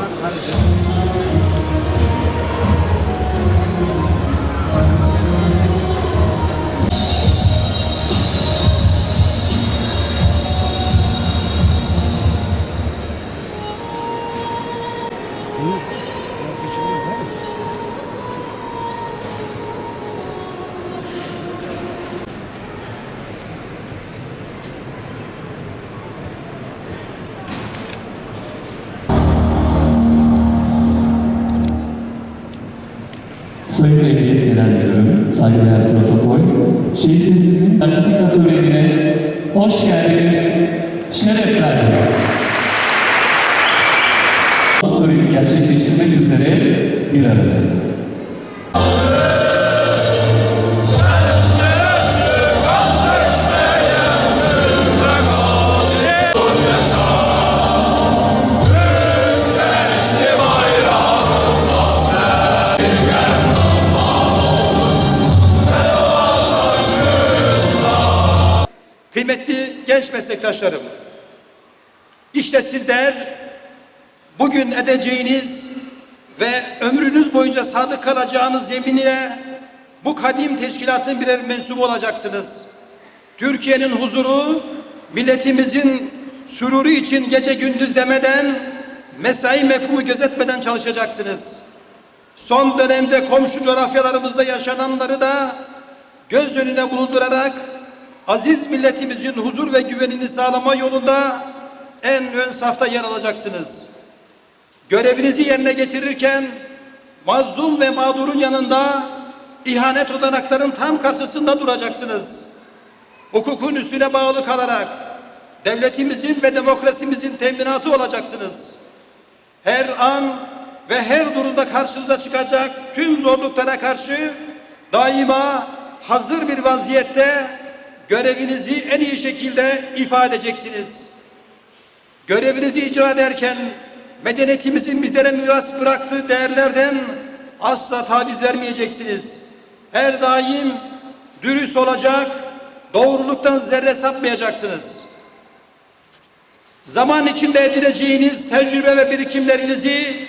avançaram. Sayın Emniyet Genel Müdürüm, saygıdeğer protokol, şehitlerimizin dakika törenine hoş geldiniz, şeref verdiniz. Bu töreni gerçekleştirmek üzere bir aradayız. Kıymetli genç meslektaşlarım, işte sizler bugün edeceğiniz ve ömrünüz boyunca sadık kalacağınız yeminine bu kadim teşkilatın birer mensubu olacaksınız. Türkiye'nin huzuru, milletimizin süruru için gece gündüz demeden, mesai mefhumu gözetmeden çalışacaksınız. Son dönemde komşu coğrafyalarımızda yaşananları da göz önüne bulundurarak aziz milletimizin huzur ve güvenini sağlama yolunda en ön safta yer alacaksınız. Görevinizi yerine getirirken mazlum ve mağdurun yanında ihanet olanakların tam karşısında duracaksınız. Hukukun üstüne bağlı kalarak devletimizin ve demokrasimizin teminatı olacaksınız. Her an ve her durumda karşınıza çıkacak tüm zorluklara karşı daima hazır bir vaziyette görevinizi en iyi şekilde ifade edeceksiniz. Görevinizi icra ederken medeniyetimizin bizlere miras bıraktığı değerlerden asla taviz vermeyeceksiniz. Her daim dürüst olacak, doğruluktan zerre sapmayacaksınız. Zaman içinde edineceğiniz tecrübe ve birikimlerinizi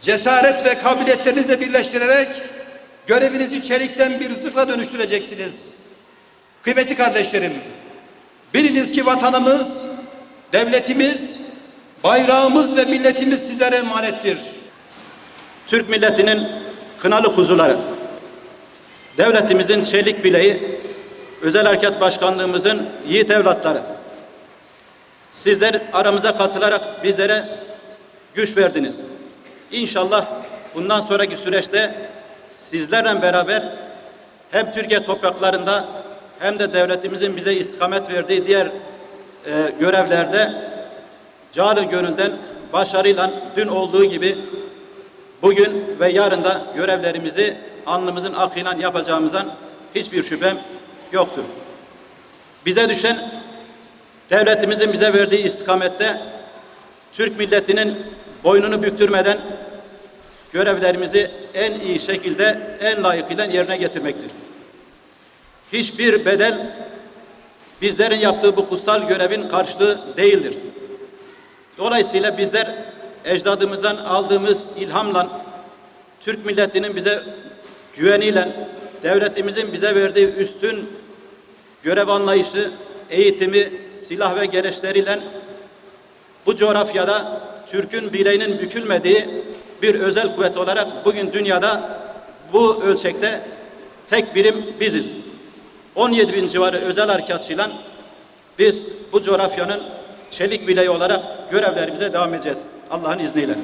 cesaret ve kabiliyetlerinizle birleştirerek görevinizi çelikten bir zırhla dönüştüreceksiniz. Kıymetli kardeşlerim, biliniz ki vatanımız, devletimiz, bayrağımız ve milletimiz sizlere emanettir. Türk milletinin kınalı kuzuları, devletimizin çelik bileği, özel harekat başkanlığımızın yiğit evlatları. Sizler aramıza katılarak bizlere güç verdiniz. İnşallah bundan sonraki süreçte sizlerle beraber hem Türkiye topraklarında hem de devletimizin bize istikamet verdiği diğer e, görevlerde canı gönülden başarıyla dün olduğu gibi bugün ve yarın da görevlerimizi alnımızın akıyla yapacağımızdan hiçbir şüphem yoktur. Bize düşen devletimizin bize verdiği istikamette Türk milletinin boynunu büktürmeden görevlerimizi en iyi şekilde, en layıkıyla yerine getirmektir. Hiçbir bedel bizlerin yaptığı bu kutsal görevin karşılığı değildir. Dolayısıyla bizler ecdadımızdan aldığımız ilhamla, Türk milletinin bize güveniyle, devletimizin bize verdiği üstün görev anlayışı, eğitimi, silah ve gereçleriyle bu coğrafyada Türk'ün bileğinin bükülmediği bir özel kuvvet olarak bugün dünyada bu ölçekte tek birim biziz. 17 bin civarı özel harekatçıyla biz bu coğrafyanın çelik bileği olarak görevlerimize devam edeceğiz. Allah'ın izniyle.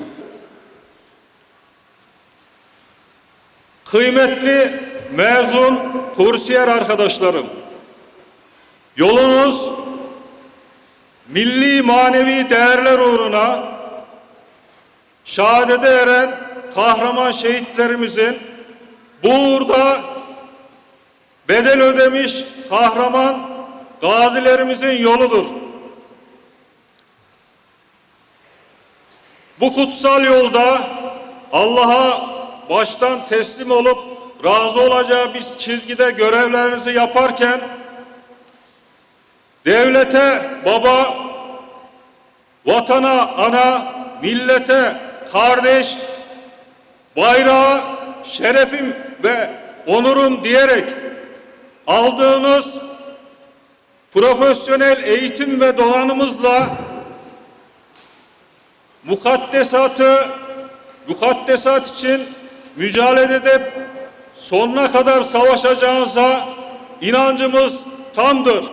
Kıymetli mezun kursiyer arkadaşlarım, yolunuz milli manevi değerler uğruna şehadete eren kahraman şehitlerimizin bu uğurda bedel ödemiş kahraman gazilerimizin yoludur. Bu kutsal yolda Allah'a baştan teslim olup razı olacağı bir çizgide görevlerinizi yaparken devlete baba, vatana ana, millete kardeş, bayrağı, şerefim ve onurum diyerek aldığınız profesyonel eğitim ve donanımızla mukaddesatı mukaddesat için mücadele edip sonuna kadar savaşacağınıza inancımız tamdır.